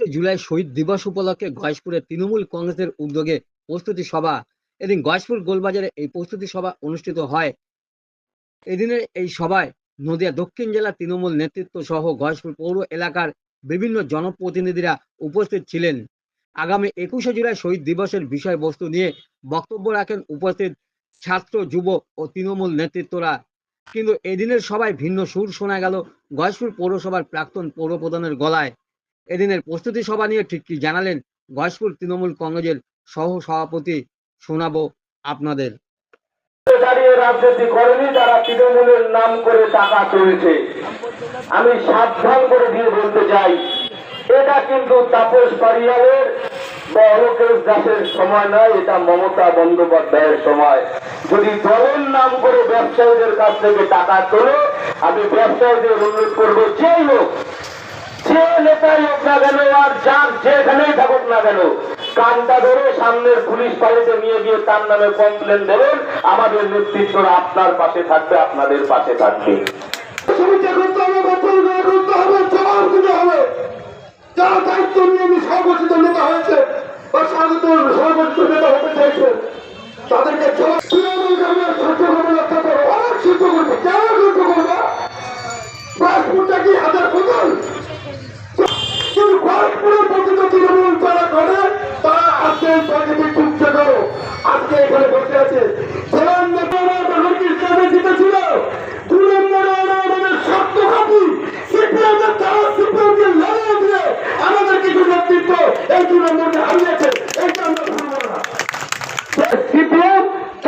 একুশে জুলাই শহীদ দিবস উপলক্ষে গয়েশপুরে তৃণমূল কংগ্রেসের উদ্যোগে প্রস্তুতি সভা। এদিন গয়েশপুর গোলবাজারে এই প্রস্তুতি সভা অনুষ্ঠিত হয়। এদিনের এই সভায় নদিয়া দক্ষিণ জেলা তৃণমূল নেতৃত্ব সহ গয়েশপুর পৌর এলাকার বিভিন্ন জনপ্রতিনিধিরা উপস্থিত ছিলেন। আগামী একুশে জুলাই শহীদ দিবসের বিষয়বস্তু নিয়ে বক্তব্য রাখেন উপস্থিত ছাত্র, যুব ও তৃণমূল নেতৃত্বরা। কিন্তু এদিনের সভায় ভিন্ন সুর শোনা গেল গয়েশপুর পৌরসভার প্রাক্তন পৌর প্রধানের গলায়। এদিনের প্রস্তুতি সভা নিয়ে ঠিক কি জানালেন গয়েশপুর তৃণমূল কংগ্রেসের সহ সভাপতি শোনাবো আপনাদের। রাজনীতি করেনি, তারা তৃণমূলের নাম করে টাকা চলেছে আমি সাবধান করে দিয়ে বলতে চাই, এটা কিন্তু তাপস পারিয়ালের বা অলোকেশ দাসের সময় নয়, এটা মমতা বন্দ্যোপাধ্যায়ের সময়। যদি দলের নাম করে ব্যবসায়ীদের কাছ থেকে টাকা তোলে, আমি ব্যবসায়ীদের অনুরোধ করব, যেই হোক। নেতাই হোক না কেন, আর যার যেখানেই থাকুক না কেন, কানটা ধরে সামনের পুলিশ বাড়িতে নিয়ে গিয়ে তার নামে কমপ্লেন দেবেন, আমাদের নেতৃত্বরা আপনার পাশে থাকবে, আপনাদের পাশে থাকবে। যারা দায়িত্ব নিয়ে আমি সর্বচিত নেতা হয়েছে, বা সর্বোচ্চ নেতা হতে চাইছে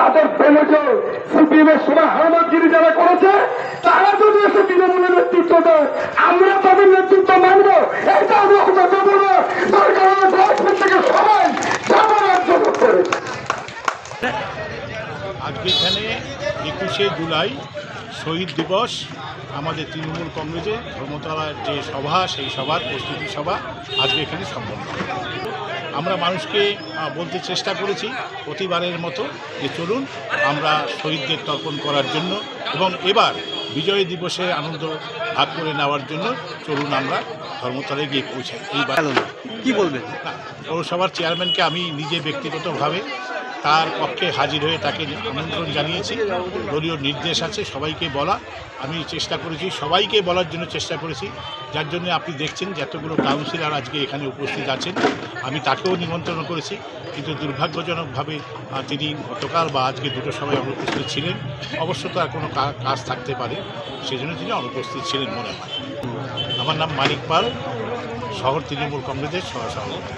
তাদের পেমেছে সিপিএম এর সময় হারামাতগিরি যারা করেছে, তারা যদি এসে তৃণমূলের নেতৃত্ব দেয়, আমরা তাদের নেতৃত্ব মানব। এটা আমরা হতে দেবো না। তার কারণে গল্পের থেকে সবাই যাব রাজ্য করে। আজকে এখানে একুশে জুলাই শহীদ দিবস। আমাদের তৃণমূল কংগ্রেসের ধর্মতলার যে সভা, সেই সভার প্রস্তুতি সভা আজকে এখানে সম্পন্ন হলো। আমরা মানুষকে বলতে চেষ্টা করেছি প্রতিবারের মতো যে চলুন আমরা শহীদদের তর্পণ করার জন্য এবং এবার বিজয় দিবসে আনন্দ ভাগ করে নেওয়ার জন্য চলুন আমরা ধর্মতলে গিয়ে পৌঁছাই। এইবার কি বলবেন? পৌরসভার চেয়ারম্যানকে আমি নিজে ব্যক্তিগতভাবে তার পক্ষে হাজির হয়ে তাকে আমন্ত্রণ জানিয়েছি। দলীয় নির্দেশ আছে, সবাইকে বলা। আমি চেষ্টা করেছি, সবাইকে বলার জন্য চেষ্টা করেছি। যার জন্য আপনি দেখছেন যতগুলো কাউন্সিলর আজকে এখানে উপস্থিত আছেন। আমি তাকেও নিমন্ত্রণ করেছি। কিন্তু দুর্ভাগ্যজনকভাবে তিনি গতকাল বা আজকে দুটো সময় অনুপস্থিত ছিলেন। অবশ্য তার কোনো কাজ থাকতে পারে। সেজন্য তিনি অনুপস্থিত ছিলেন মনে হয়। আমার নাম মানিক পাল, শহর তৃণমূল কংগ্রেসের সহ সভাপতি